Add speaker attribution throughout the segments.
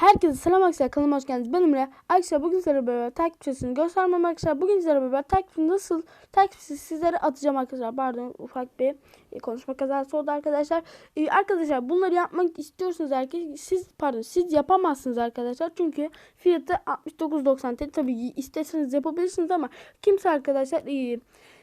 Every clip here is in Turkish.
Speaker 1: Herkese selam arkadaşlar kanalıma hoş geldiniz. Ben Emre. Arkadaşlar bugün sizlere beraber takipçisini göstermem arkadaşlar. Bugün sizlere beraber takipçi nasıl takipçisi sizlere atacağım arkadaşlar. Pardon ufak bir e, konuşma kazası oldu arkadaşlar. E, arkadaşlar bunları yapmak istiyorsunuz arkadaşlar. Siz pardon siz yapamazsınız arkadaşlar. Çünkü fiyatı 69.90 TL. Tabii isterseniz yapabilirsiniz ama kimse arkadaşlar e,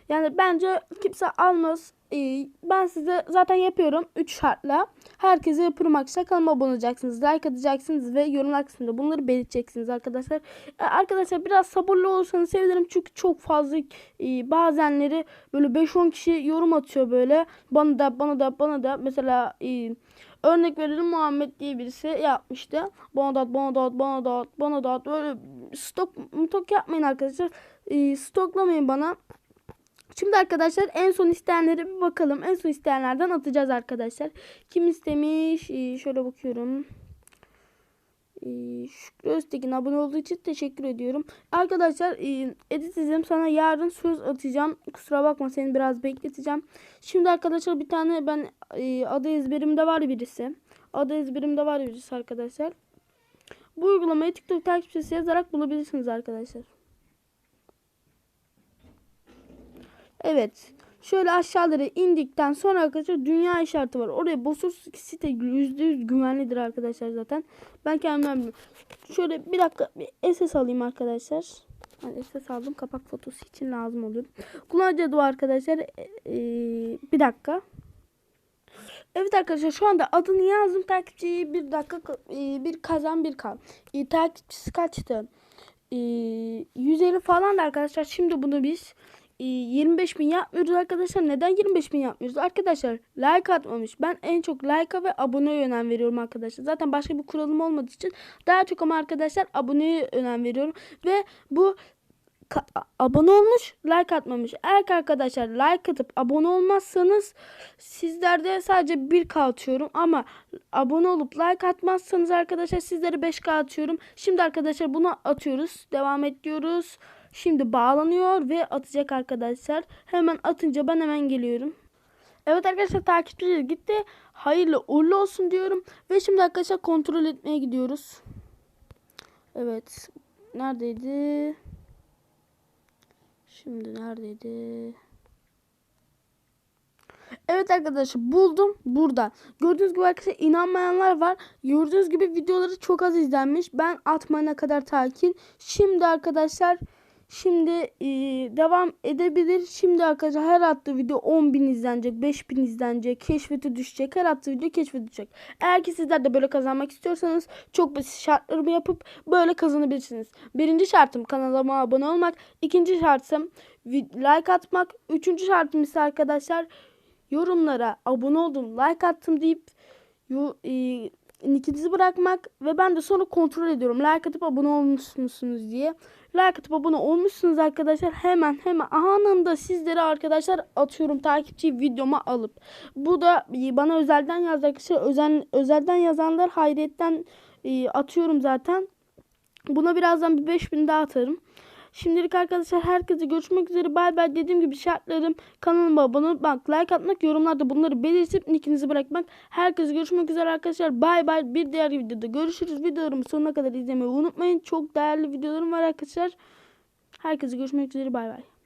Speaker 1: yani bence kimse almaz. Ee, ben size zaten yapıyorum 3 şartla. Herkese yapıyorum arkadaşlar. Kanalıma abone olacaksınız. Like atacaksınız ve yorumlar kısmında bunları belirteceksiniz arkadaşlar. Ee, arkadaşlar biraz sabırlı olursanız sevinirim. Çünkü çok fazla e, bazenleri böyle 5-10 kişi yorum atıyor böyle. Bana da bana da bana da mesela e, örnek verelim Muhammed diye birisi yapmıştı. Bana da bana da bana da bana da. Böyle stok, stok yapmayın arkadaşlar. E, stoklamayın bana. Şimdi arkadaşlar en son isteyenlere bir bakalım. En son isteyenlerden atacağız arkadaşlar. Kim istemiş? Ee, şöyle bakıyorum. Ee, Şükrü Öztekin abone olduğu için teşekkür ediyorum. Arkadaşlar e, edit izledim sana yarın söz atacağım. Kusura bakma seni biraz bekleteceğim. Şimdi arkadaşlar bir tane ben e, adı ezberimde var birisi. Adı ezberimde var birisi arkadaşlar. Bu uygulamayı TikTok takipçisi yazarak bulabilirsiniz arkadaşlar. Evet. Şöyle aşağılara indikten sonra arkadaşlar dünya işareti var. Oraya basıyorsunuz ki site %100 güvenlidir arkadaşlar zaten. Ben kendimden. Şöyle bir dakika bir SS alayım arkadaşlar. Yani SS aldım. Kapak fotosu için lazım oluyor. Kullanıcı adı arkadaşlar. Ee, bir dakika. Evet arkadaşlar şu anda adını yazdım. Takipçiyi bir dakika bir kazan bir kal. E, takipçisi kaçtı? E, 150 falan da arkadaşlar. Şimdi bunu biz 25 bin yapmıyoruz arkadaşlar. Neden 25 bin yapmıyoruz? Arkadaşlar like atmamış. Ben en çok like'a ve aboneye önem veriyorum arkadaşlar. Zaten başka bir kuralım olmadığı için daha çok ama arkadaşlar aboneye önem veriyorum. Ve bu abone olmuş like atmamış. Eğer arkadaşlar like atıp abone olmazsanız sizlerde sadece 1 k atıyorum ama abone olup like atmazsanız arkadaşlar sizlere 5 k atıyorum. Şimdi arkadaşlar bunu atıyoruz. Devam ediyoruz. Şimdi bağlanıyor ve atacak arkadaşlar. Hemen atınca ben hemen geliyorum. Evet arkadaşlar takipçiler gitti. Hayırlı uğurlu olsun diyorum. Ve şimdi arkadaşlar kontrol etmeye gidiyoruz. Evet. Neredeydi? Şimdi neredeydi? Evet arkadaşlar buldum burada. Gördüğünüz gibi arkadaşlar inanmayanlar var. Gördüğünüz gibi videoları çok az izlenmiş. Ben atmayana kadar takip. Şimdi arkadaşlar Şimdi e, devam edebilir. Şimdi arkadaşlar her attığı video 10.000 izlenecek, 5.000 izlenecek, keşfete düşecek. Her attığı video keşfete düşecek. Eğer ki sizler de böyle kazanmak istiyorsanız çok basit şartlarımı yapıp böyle kazanabilirsiniz. Birinci şartım kanalıma abone olmak. İkinci şartım like atmak. Üçüncü şartım ise arkadaşlar yorumlara abone oldum, like attım deyip yo, e, nickinizi bırakmak ve ben de sonra kontrol ediyorum. Like atıp abone olmuş musunuz diye. Like atıp abone olmuşsunuz arkadaşlar. Hemen hemen anında sizlere arkadaşlar atıyorum takipçi videoma alıp. Bu da bana özelden yazdı arkadaşlar. Özel, özelden yazanlar hayretten e, atıyorum zaten. Buna birazdan bir 5000 daha atarım. Şimdilik arkadaşlar herkese görüşmek üzere. Bay bay. Dediğim gibi şartlarım kanalıma abone olmak, like atmak, yorumlarda bunları belirtip nickinizi bırakmak. Herkese görüşmek üzere arkadaşlar. Bay bay. Bir diğer videoda görüşürüz. Videolarımı sonuna kadar izlemeyi unutmayın. Çok değerli videolarım var arkadaşlar. Herkese görüşmek üzere. Bay bay.